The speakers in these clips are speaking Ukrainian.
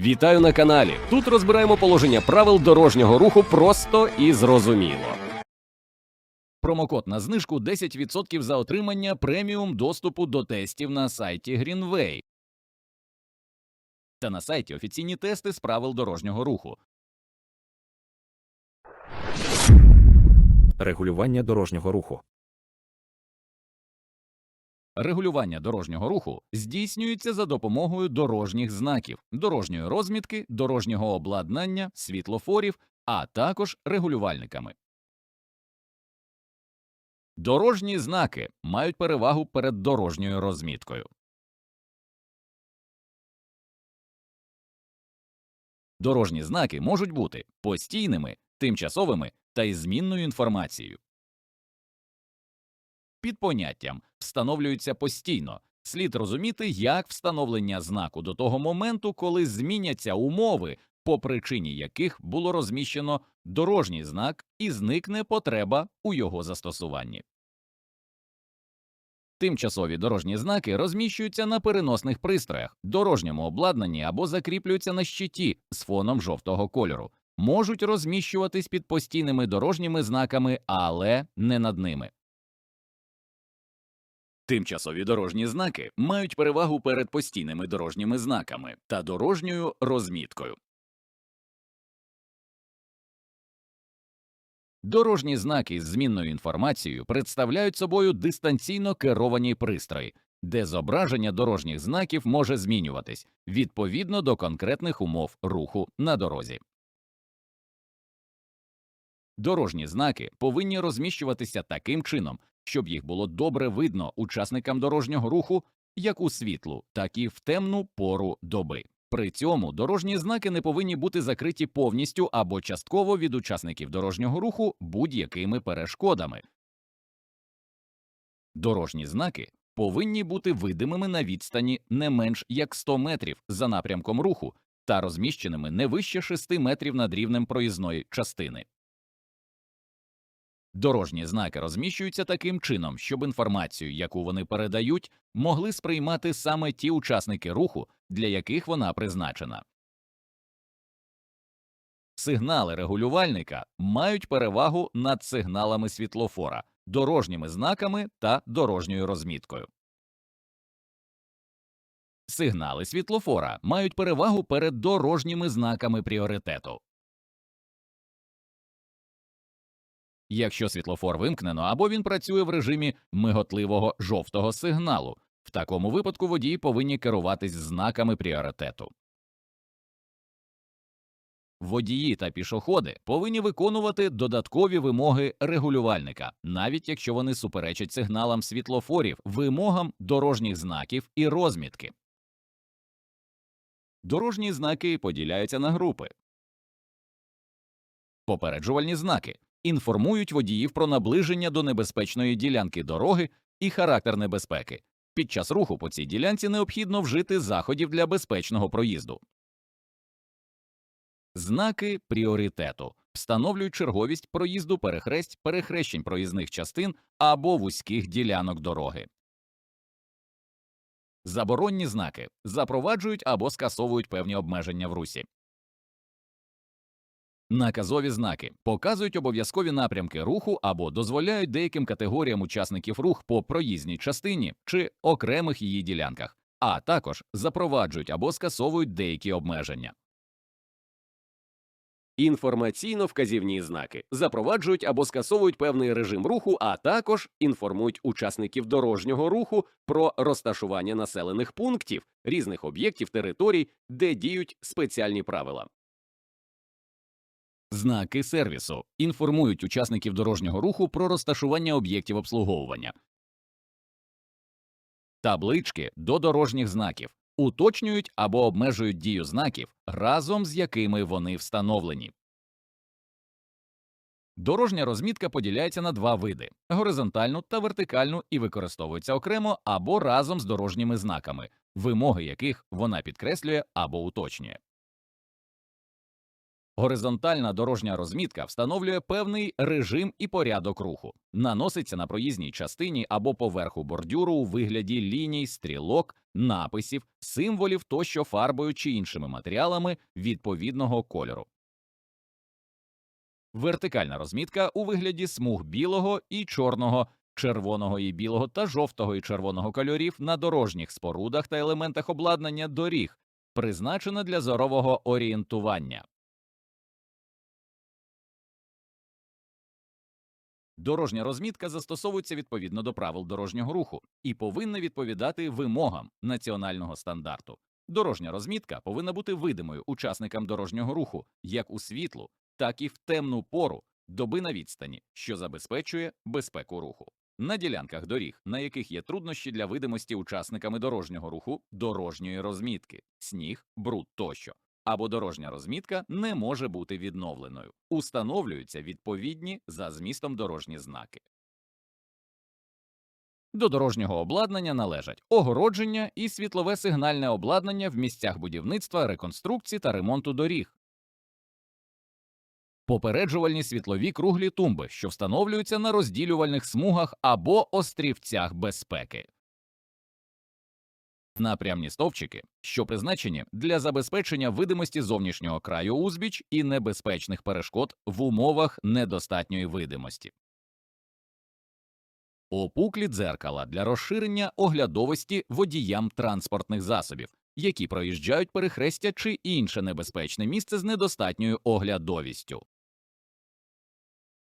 Вітаю на каналі. Тут розбираємо положення правил дорожнього руху просто і зрозуміло. Промокод на знижку 10% за отримання преміум доступу до тестів на сайті Greenway та на сайті офіційні тести з правил дорожнього руху. Регулювання дорожнього руху. Регулювання дорожнього руху здійснюється за допомогою дорожніх знаків, дорожньої розмітки, дорожнього обладнання, світлофорів, а також регулювальниками. Дорожні знаки мають перевагу перед дорожньою розміткою. Дорожні знаки можуть бути постійними, тимчасовими та із змінною інформацією. Під поняттям встановлюються постійно. Слід розуміти, як встановлення знаку до того моменту, коли зміняться умови, по причині яких було розміщено дорожній знак і зникне потреба у його застосуванні. Тимчасові дорожні знаки розміщуються на переносних пристроях, дорожньому обладнанні або закріплюються на щиті з фоном жовтого кольору, можуть розміщуватись під постійними дорожніми знаками, але не над ними. Тимчасові дорожні знаки мають перевагу перед постійними дорожніми знаками та дорожньою розміткою. Дорожні знаки з змінною інформацією представляють собою дистанційно керовані пристрої, де зображення дорожніх знаків може змінюватись відповідно до конкретних умов руху на дорозі. Дорожні знаки повинні розміщуватися таким чином, щоб їх було добре видно учасникам дорожнього руху як у світлу, так і в темну пору доби. При цьому дорожні знаки не повинні бути закриті повністю або частково від учасників дорожнього руху будь-якими перешкодами. Дорожні знаки повинні бути видимими на відстані не менш як 100 метрів за напрямком руху та розміщеними не вище 6 метрів над рівнем проїзної частини. Дорожні знаки розміщуються таким чином, щоб інформацію, яку вони передають, могли сприймати саме ті учасники руху, для яких вона призначена. Сигнали регулювальника мають перевагу над сигналами світлофора, дорожніми знаками та дорожньою розміткою. Сигнали світлофора мають перевагу перед дорожніми знаками пріоритету. Якщо світлофор вимкнено або він працює в режимі миготливого жовтого сигналу, в такому випадку водії повинні керуватись знаками пріоритету. Водії та пішоходи повинні виконувати додаткові вимоги регулювальника, навіть якщо вони суперечать сигналам світлофорів, вимогам дорожніх знаків і розмітки. Дорожні знаки поділяються на групи. Попереджувальні знаки інформують водіїв про наближення до небезпечної ділянки дороги і характер небезпеки. Під час руху по цій ділянці необхідно вжити заходів для безпечного проїзду. Знаки пріоритету встановлюють черговість проїзду перехресть, перехрещень проїзних частин або вузьких ділянок дороги. Заборонні знаки запроваджують або скасовують певні обмеження в русі. Наказові знаки показують обов'язкові напрямки руху або дозволяють деяким категоріям учасників рух по проїзній частині чи окремих її ділянках, а також запроваджують або скасовують деякі обмеження. Інформаційно-вказівні знаки запроваджують або скасовують певний режим руху, а також інформують учасників дорожнього руху про розташування населених пунктів, різних об'єктів територій, де діють спеціальні правила. Знаки сервісу інформують учасників дорожнього руху про розташування об'єктів обслуговування. Таблички до дорожніх знаків уточнюють або обмежують дію знаків, разом з якими вони встановлені. Дорожня розмітка поділяється на два види горизонтальну та вертикальну і використовується окремо або разом з дорожніми знаками, вимоги яких вона підкреслює або уточнює. Горизонтальна дорожня розмітка встановлює певний режим і порядок руху, наноситься на проїзній частині або поверху бордюру у вигляді ліній, стрілок, написів, символів тощо фарбою чи іншими матеріалами відповідного кольору. Вертикальна розмітка у вигляді смуг білого і чорного, червоного і білого та жовтого і червоного кольорів на дорожніх спорудах та елементах обладнання доріг, призначена для зорового орієнтування. Дорожня розмітка застосовується відповідно до правил дорожнього руху і повинна відповідати вимогам національного стандарту. Дорожня розмітка повинна бути видимою учасникам дорожнього руху як у світлу, так і в темну пору доби на відстані, що забезпечує безпеку руху. На ділянках доріг, на яких є труднощі для видимості учасниками дорожнього руху, дорожньої розмітки, сніг, бруд тощо, або дорожня розмітка не може бути відновленою. Установлюються відповідні за змістом дорожні знаки. До дорожнього обладнання належать огородження і світлове сигнальне обладнання в місцях будівництва, реконструкції та ремонту доріг. Попереджувальні світлові круглі тумби, що встановлюються на розділювальних смугах або острівцях безпеки. Напрямні стовпчики, що призначені для забезпечення видимості зовнішнього краю узбіч і небезпечних перешкод в умовах недостатньої видимості. Опуклі дзеркала для розширення оглядовості водіям транспортних засобів, які проїжджають перехрестя чи інше небезпечне місце з недостатньою оглядовістю.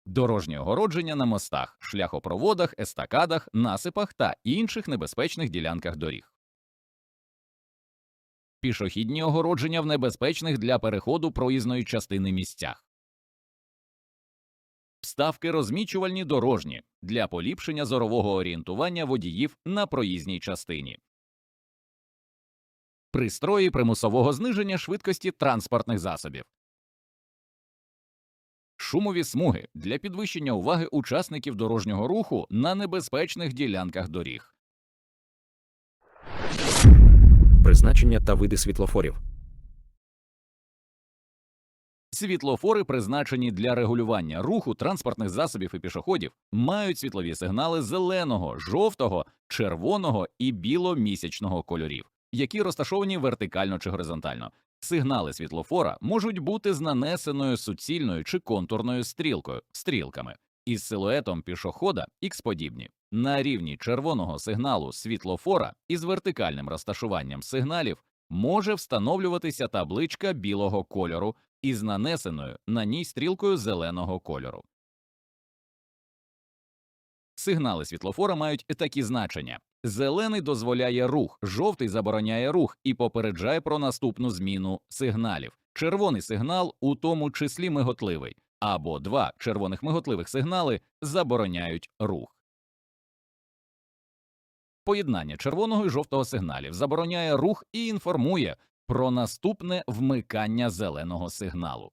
Дорожнє огородження на мостах, шляхопроводах, естакадах, насипах та інших небезпечних ділянках доріг. Пішохідні огородження в небезпечних для переходу проїзної частини місцях. Вставки розмічувальні дорожні для поліпшення зорового орієнтування водіїв на проїзній частині. Пристрої примусового зниження швидкості транспортних засобів. Шумові смуги для підвищення уваги учасників дорожнього руху на небезпечних ділянках доріг. Призначення та види світлофорів. Світлофори, призначені для регулювання руху транспортних засобів і пішоходів, мають світлові сигнали зеленого, жовтого, червоного і біломісячного кольорів, які розташовані вертикально чи горизонтально. Сигнали світлофора можуть бути з нанесеною суцільною чи контурною стрілкою стрілками із силуетом пішохода X-подібні. На рівні червоного сигналу світлофора із вертикальним розташуванням сигналів може встановлюватися табличка білого кольору із нанесеною на ній стрілкою зеленого кольору. Сигнали світлофора мають такі значення: зелений дозволяє рух, жовтий забороняє рух і попереджає про наступну зміну сигналів. Червоний сигнал, у тому числі миготливий, або два червоних миготливих сигнали забороняють рух. Поєднання червоного і жовтого сигналів забороняє рух і інформує про наступне вмикання зеленого сигналу.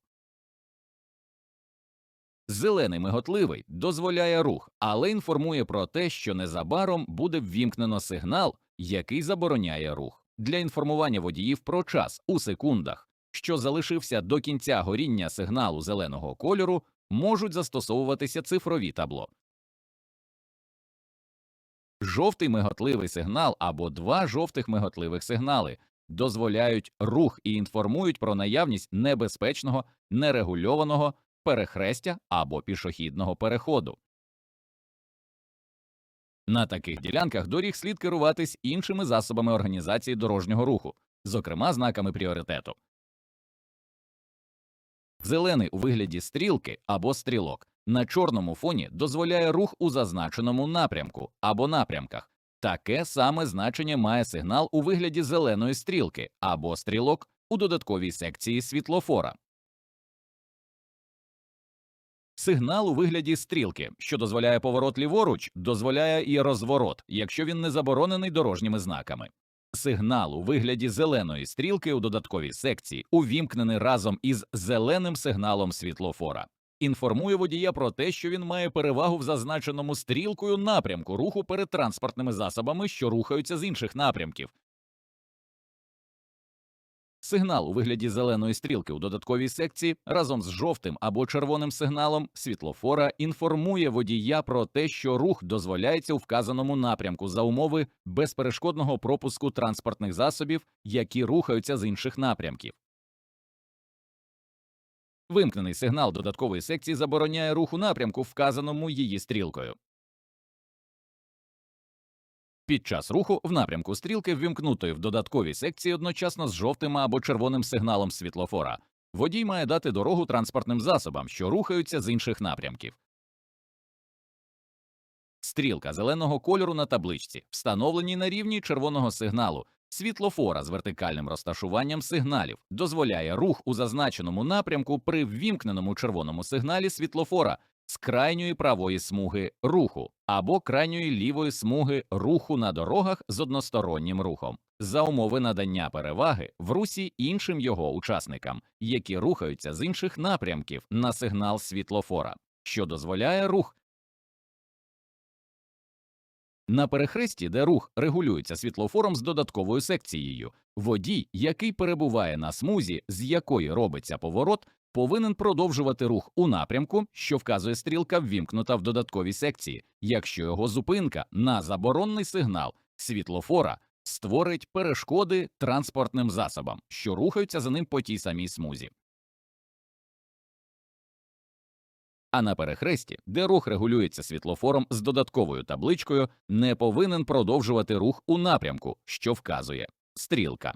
Зелений миготливий дозволяє рух, але інформує про те, що незабаром буде ввімкнено сигнал, який забороняє рух. Для інформування водіїв про час у секундах, що залишився до кінця горіння сигналу зеленого кольору, можуть застосовуватися цифрові табло. Жовтий миготливий сигнал або два жовтих миготливих сигнали дозволяють рух і інформують про наявність небезпечного, нерегульованого перехрестя або пішохідного переходу. На таких ділянках доріг слід керуватись іншими засобами організації дорожнього руху, зокрема знаками пріоритету. Зелений у вигляді стрілки або стрілок на чорному фоні дозволяє рух у зазначеному напрямку або напрямках. Таке саме значення має сигнал у вигляді зеленої стрілки або стрілок у додатковій секції світлофора. Сигнал у вигляді стрілки, що дозволяє поворот ліворуч, дозволяє і розворот, якщо він не заборонений дорожніми знаками. Сигнал у вигляді зеленої стрілки у додатковій секції увімкнений разом із зеленим сигналом світлофора. Інформує водія про те, що він має перевагу в зазначеному стрілкою напрямку руху перед транспортними засобами, що рухаються з інших напрямків. Сигнал у вигляді зеленої стрілки у додатковій секції разом з жовтим або червоним сигналом світлофора інформує водія про те, що рух дозволяється у вказаному напрямку за умови безперешкодного пропуску транспортних засобів, які рухаються з інших напрямків. Вимкнений сигнал додаткової секції забороняє рух у напрямку, вказаному її стрілкою. Під час руху в напрямку стрілки ввімкнутої в додатковій секції одночасно з жовтим або червоним сигналом світлофора. Водій має дати дорогу транспортним засобам, що рухаються з інших напрямків. Стрілка зеленого кольору на табличці, встановленій на рівні червоного сигналу, світлофора з вертикальним розташуванням сигналів, дозволяє рух у зазначеному напрямку при ввімкненому червоному сигналі світлофора з крайньої правої смуги руху або крайньої лівої смуги руху на дорогах з одностороннім рухом. За умови надання переваги в русі іншим його учасникам, які рухаються з інших напрямків на сигнал світлофора, що дозволяє рух на перехресті, де рух регулюється світлофором з додатковою секцією, водій, який перебуває на смузі, з якої робиться поворот, повинен продовжувати рух у напрямку, що вказує стрілка, ввімкнута в додатковій секції, якщо його зупинка на заборонний сигнал світлофора створить перешкоди транспортним засобам, що рухаються за ним по тій самій смузі. А на перехресті, де рух регулюється світлофором з додатковою табличкою, не повинен продовжувати рух у напрямку, що вказує стрілка.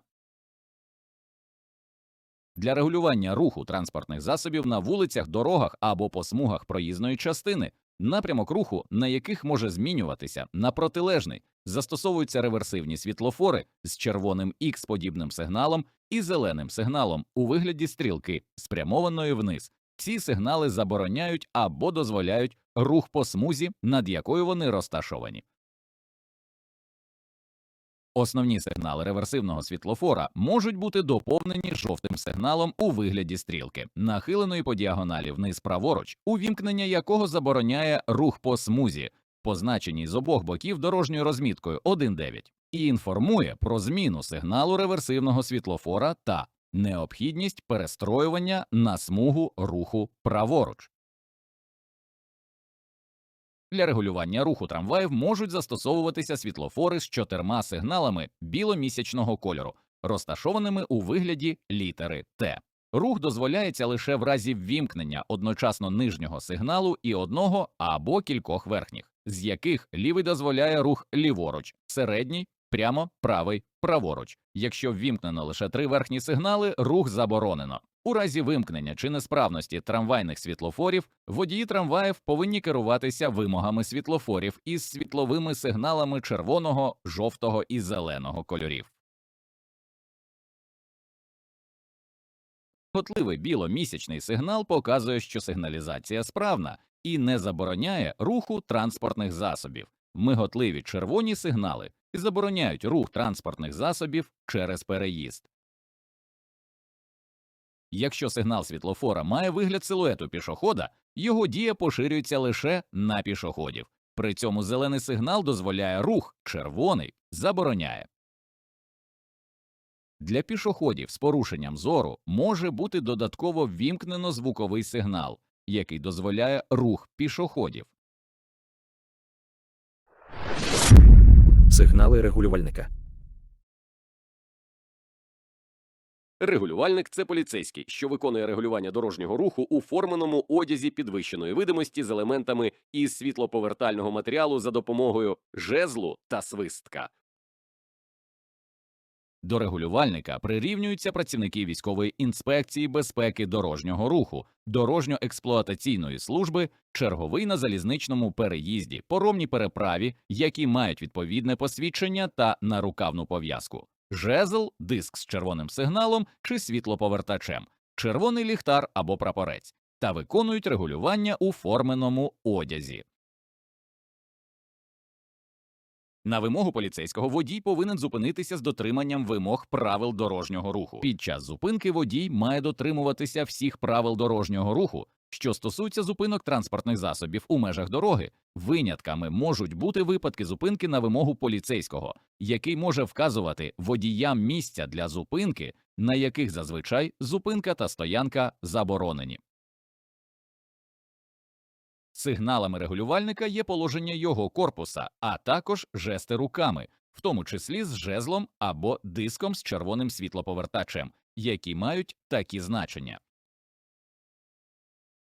Для регулювання руху транспортних засобів на вулицях, дорогах або по смугах проїзної частини напрямок руху, на яких може змінюватися на протилежний, застосовуються реверсивні світлофори з червоним х подібним сигналом і зеленим сигналом у вигляді стрілки, спрямованої вниз. Ці сигнали забороняють або дозволяють рух по смузі, над якою вони розташовані. Основні сигнали реверсивного світлофора можуть бути доповнені жовтим сигналом у вигляді стрілки, нахиленої по діагоналі вниз праворуч, увімкнення якого забороняє рух по смузі, позначеній з обох боків дорожньою розміткою 1.9, і інформує про зміну сигналу реверсивного світлофора та необхідність перестроювання на смугу руху праворуч. Для регулювання руху трамваїв можуть застосовуватися світлофори з чотирма сигналами біломісячного кольору, розташованими у вигляді літери Т. Рух дозволяється лише в разі ввімкнення одночасно нижнього сигналу і одного або кількох верхніх, з яких лівий дозволяє рух ліворуч, середній прямо, правий, праворуч. Якщо ввімкнено лише три верхні сигнали, рух заборонено. У разі вимкнення чи несправності трамвайних світлофорів водії трамваїв повинні керуватися вимогами світлофорів із світловими сигналами червоного, жовтого і зеленого кольорів. Готливий біломісячний сигнал показує, що сигналізація справна і не забороняє руху транспортних засобів. Миготливі червоні сигнали і забороняють рух транспортних засобів через переїзд. Якщо сигнал світлофора має вигляд силуету пішохода, його дія поширюється лише на пішоходів. При цьому зелений сигнал дозволяє рух, червоний забороняє. Для пішоходів з порушенням зору може бути додатково ввімкнено звуковий сигнал, який дозволяє рух пішоходів. Сигнали регулювальника. Регулювальник це поліцейський, що виконує регулювання дорожнього руху у форменому одязі підвищеної видимості з елементами із світлоповертального матеріалу за допомогою жезлу та свистка. До регулювальника прирівнюються працівники військової інспекції безпеки дорожнього руху, дорожньо-експлуатаційної служби, черговий на залізничному переїзді, поромній переправі, які мають відповідне посвідчення та нарукавну пов'язку, жезл, диск з червоним сигналом чи світлоповертачем, червоний ліхтар або прапорець, та виконують регулювання у форменому одязі. На вимогу поліцейського водій повинен зупинитися з дотриманням вимог правил дорожнього руху. Під час зупинки водій має дотримуватися всіх правил дорожнього руху, Що стосується зупинок транспортних засобів у межах дороги, винятками можуть бути випадки зупинки на вимогу поліцейського, який може вказувати водіям місця для зупинки, на яких зазвичай зупинка та стоянка заборонені. Сигналами регулювальника є положення його корпуса, а також жести руками, в тому числі з жезлом або диском з червоним світлоповертачем, які мають такі значення.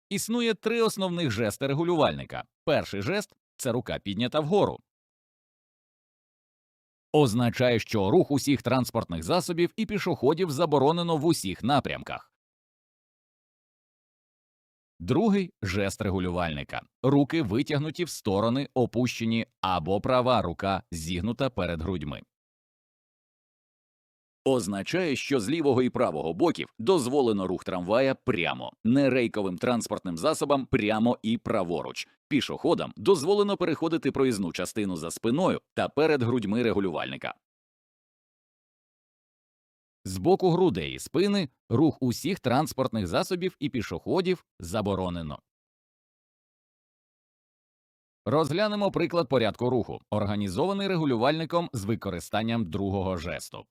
Існує три основних жести регулювальника. Перший жест це рука піднята вгору. Означає, що рух усіх транспортних засобів і пішоходів заборонено в усіх напрямках. Другий жест регулювальника. Руки витягнуті в сторони, опущені або права рука зігнута перед грудьми. Означає, що з лівого і правого боків дозволено рух трамвая прямо, не рейковим транспортним засобам прямо і праворуч. Пішоходам дозволено переходити проїзну частину за спиною та перед грудьми регулювальника. З боку грудей і спини рух усіх транспортних засобів і пішоходів заборонено. Розглянемо приклад порядку руху, організований регулювальником з використанням другого жесту.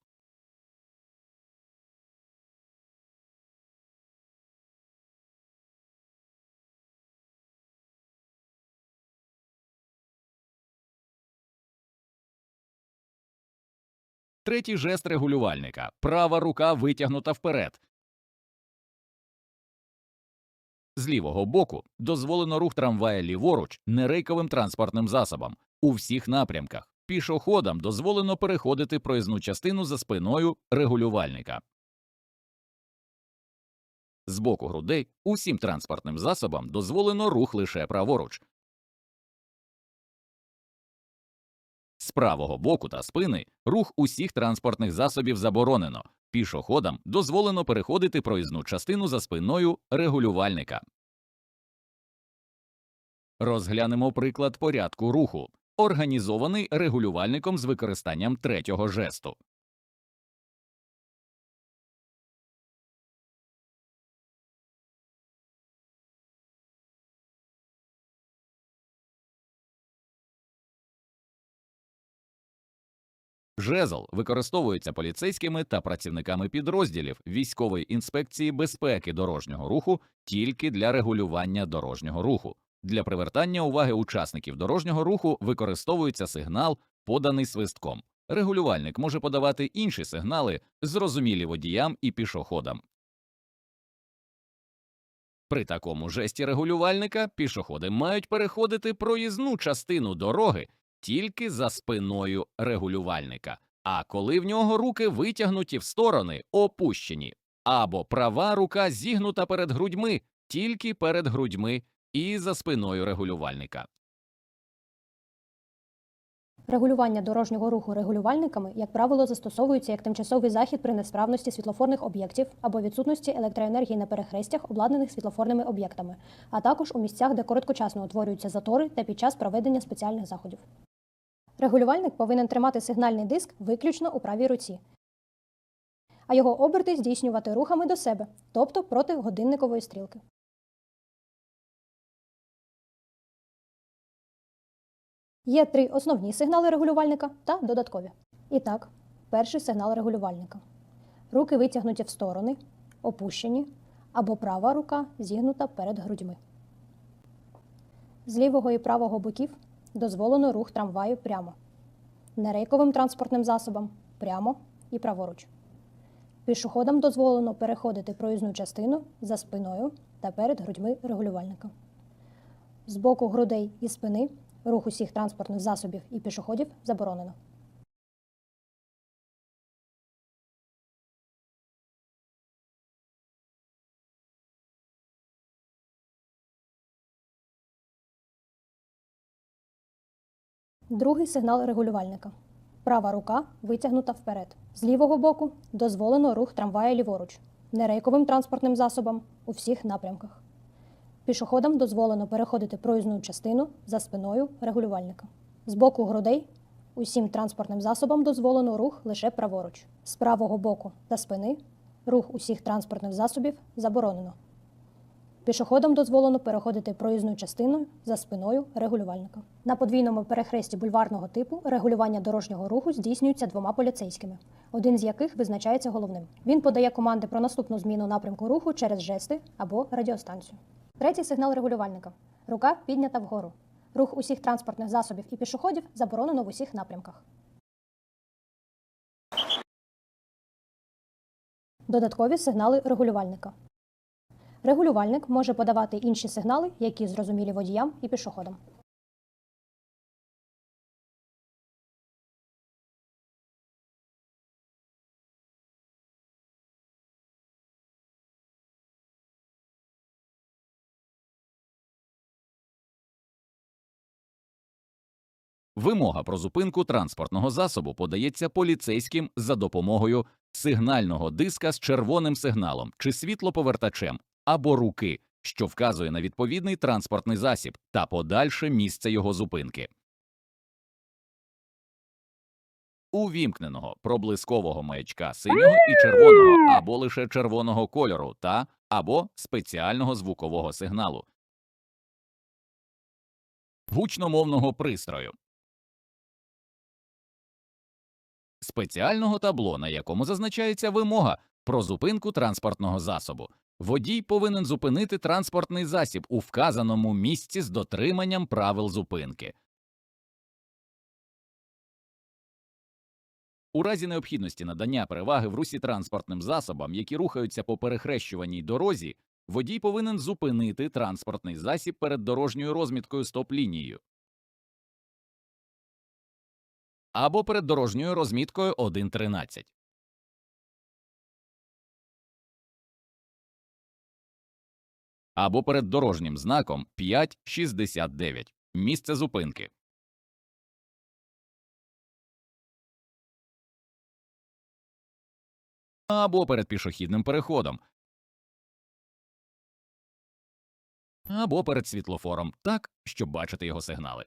Третій жест регулювальника. Права рука витягнута вперед. З лівого боку дозволено рух трамвая ліворуч нерейковим транспортним засобам у всіх напрямках. Пішоходам дозволено переходити проїзну частину за спиною регулювальника. З боку грудей усім транспортним засобам дозволено рух лише праворуч. Правого боку та спини рух усіх транспортних засобів заборонено. Пішоходам дозволено переходити проїзну частину за спиною регулювальника. Розглянемо приклад порядку руху, організований регулювальником з використанням третього жесту. Жезл використовується поліцейськими та працівниками підрозділів військової інспекції безпеки дорожнього руху тільки для регулювання дорожнього руху. Для привертання уваги учасників дорожнього руху використовується сигнал, поданий свистком. Регулювальник може подавати інші сигнали, зрозумілі водіям і пішоходам. При такому жесті регулювальника пішоходи мають переходити проїзну частину дороги тільки за спиною регулювальника, а коли в нього руки витягнуті в сторони, опущені, або права рука зігнута перед грудьми, тільки перед грудьми і за спиною регулювальника. Регулювання дорожнього руху регулювальниками, як правило, застосовується як тимчасовий захід при несправності світлофорних об'єктів або відсутності електроенергії на перехрестях, обладнаних світлофорними об'єктами, а також у місцях, де короткочасно утворюються затори та під час проведення спеціальних заходів. Регулювальник повинен тримати сигнальний диск виключно у правій руці, а його оберти здійснювати рухами до себе, тобто проти годинникової стрілки. Є три основні сигнали регулювальника та додаткові. І так, перший сигнал регулювальника. Руки витягнуті в сторони, опущені, або права рука зігнута перед грудьми. З лівого і правого боків дозволено рух трамваю прямо. Нерейковим транспортним засобам прямо і праворуч. Пішоходам дозволено переходити проїзну частину за спиною та перед грудьми регулювальника. З боку грудей і спини рух усіх транспортних засобів і пішоходів заборонено. Другий сигнал регулювальника. Права рука витягнута вперед. З лівого боку дозволено рух трамвая ліворуч, нерейковим транспортним засобам у всіх напрямках. Пішоходам дозволено переходити проїзну частину за спиною регулювальника. З боку грудей усім транспортним засобам дозволено рух лише праворуч. З правого боку та спини рух усіх транспортних засобів заборонено. Пішоходам дозволено переходити проїзну частину за спиною регулювальника. На подвійному перехресті бульварного типу регулювання дорожнього руху здійснюється двома поліцейськими, один з яких визначається головним. Він подає команди про наступну зміну напрямку руху через жести або радіостанцію. Третій сигнал регулювальника. Рука піднята вгору. Рух усіх транспортних засобів і пішоходів заборонено в усіх напрямках. Додаткові сигнали регулювальника. Регулювальник може подавати інші сигнали, які зрозумілі водіям і пішоходам. Вимога про зупинку транспортного засобу подається поліцейським за допомогою сигнального диска з червоним сигналом чи світлоповертачем або руки, що вказує на відповідний транспортний засіб та подальше місце його зупинки. Увімкненого проблискового маячка синього і червоного або лише червоного кольору та або спеціального звукового сигналу. Гучномовного пристрою. спеціального табло, на якому зазначається вимога про зупинку транспортного засобу. Водій повинен зупинити транспортний засіб у вказаному місці з дотриманням правил зупинки. У разі необхідності надання переваги в русі транспортним засобам, які рухаються по перехрещуваній дорозі, водій повинен зупинити транспортний засіб перед дорожньою розміткою стоп-лінією або перед дорожньою розміткою 1.13. Або перед дорожнім знаком 5.69. Місце зупинки. Або перед пішохідним переходом. Або перед світлофором, так, щоб бачити його сигнали.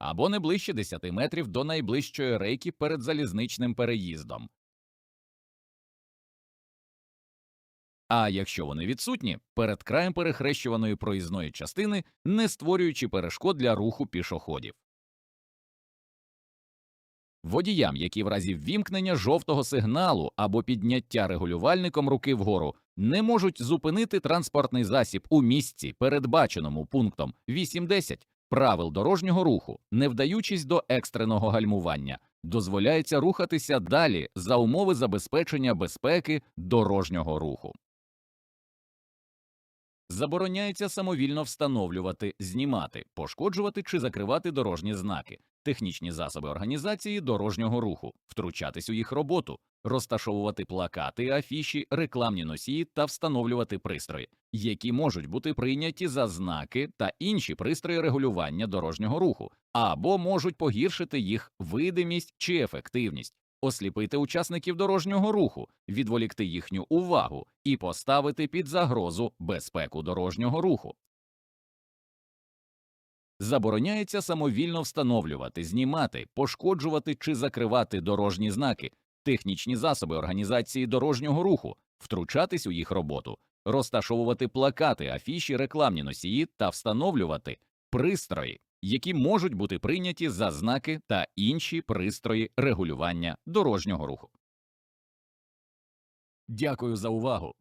або не ближче 10 метрів до найближчої рейки перед залізничним переїздом. А якщо вони відсутні, перед краєм перехрещуваної проїзної частини, не створюючи перешкод для руху пішоходів. Водіям, які в разі ввімкнення жовтого сигналу або підняття регулювальником руки вгору не можуть зупинити транспортний засіб у місці, передбаченому пунктом 8.10 правил дорожнього руху, не вдаючись до екстреного гальмування, дозволяється рухатися далі за умови забезпечення безпеки дорожнього руху. Забороняється самовільно встановлювати, знімати, пошкоджувати чи закривати дорожні знаки, технічні засоби організації дорожнього руху, втручатись у їх роботу, розташовувати плакати, афіші, рекламні носії та встановлювати пристрої, які можуть бути прийняті за знаки та інші пристрої регулювання дорожнього руху, або можуть погіршити їх видимість чи ефективність, осліпити учасників дорожнього руху, відволікти їхню увагу і поставити під загрозу безпеку дорожнього руху. Забороняється самовільно встановлювати, знімати, пошкоджувати чи закривати дорожні знаки, технічні засоби організації дорожнього руху, втручатись у їх роботу, розташовувати плакати, афіші, рекламні носії та встановлювати пристрої, які можуть бути прийняті за знаки та інші пристрої регулювання дорожнього руху. Дякую за увагу.